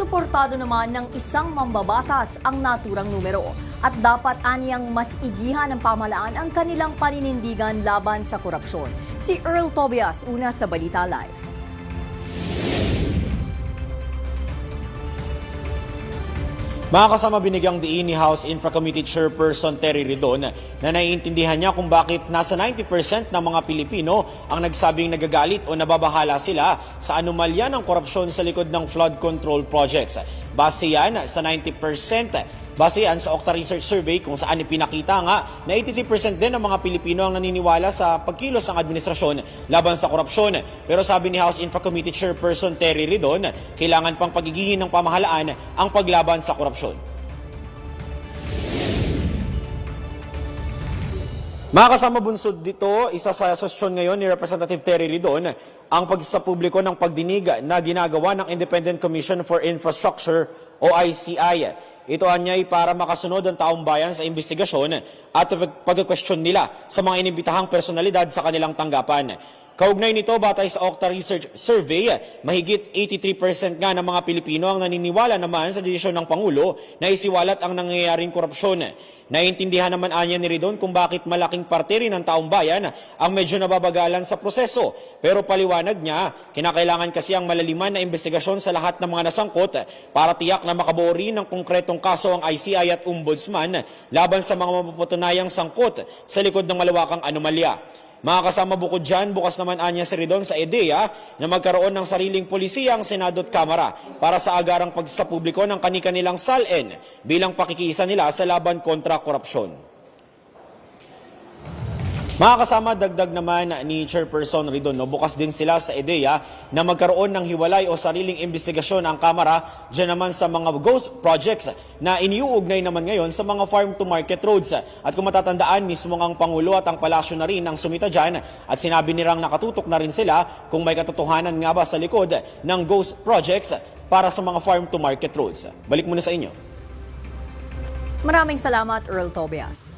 Suportado naman ng isang mambabatas ang naturang numero at dapat aniyang mas igihan ng pamalaan ang kanilang paninindigan laban sa korupsyon. Si Earl Tobias, una sa Balita Live. Mga kasama binigyang diin ni House Infra Committee Chairperson Terry Ridon na naiintindihan niya kung bakit nasa 90% ng mga Pilipino ang nagsabing nagagalit o nababahala sila sa anomalya ng korupsyon sa likod ng flood control projects. Base yan sa 90% Base yan sa Octa Research Survey kung saan ipinakita nga na 83% din ng mga Pilipino ang naniniwala sa pagkilos ng administrasyon laban sa korupsyon. Pero sabi ni House Infra Committee Chairperson Terry Ridon, kailangan pang pagigihin ng pamahalaan ang paglaban sa korupsyon. Mga kasama bunsod dito, isa sa sosyon ngayon ni Representative Terry Ridon ang pagsapubliko ng pagdinig na ginagawa ng Independent Commission for Infrastructure o ICI. Ito anyay para makasunod ang taong bayan sa investigasyon at pag-question nila sa mga inimbitahang personalidad sa kanilang tanggapan. Kaugnay nito, batay sa Octa Research Survey, mahigit 83% nga ng mga Pilipino ang naniniwala naman sa desisyon ng Pangulo na isiwalat ang nangyayaring korupsyon. Naiintindihan naman anya ni Ridon kung bakit malaking parte rin ng taong bayan ang medyo nababagalan sa proseso. Pero paliwanag niya, kinakailangan kasi ang malaliman na investigasyon sa lahat ng mga nasangkot para tiyak na makabuo rin ng konkretong kaso ang ICI at Ombudsman laban sa mga mapapatunayang sangkot sa likod ng malawakang anomalya. Mga kasama bukod dyan, bukas naman anya si Ridon sa EDEA na magkaroon ng sariling polisiya ang Senado at Kamara para sa agarang pagsapubliko ng kani-kanilang SALN bilang pakikiisa nila sa laban kontra korupsyon. Mga kasama, dagdag naman ni Chairperson Ridon, no, bukas din sila sa EDEA na magkaroon ng hiwalay o sariling investigasyon ang Kamara dyan naman sa mga ghost projects na iniuugnay naman ngayon sa mga farm-to-market roads. At kung matatandaan, mismo ang Pangulo at ang Palasyo na rin ang sumita dyan at sinabi nilang nakatutok na rin sila kung may katotohanan nga ba sa likod ng ghost projects para sa mga farm-to-market roads. Balik muna sa inyo. Maraming salamat, Earl Tobias.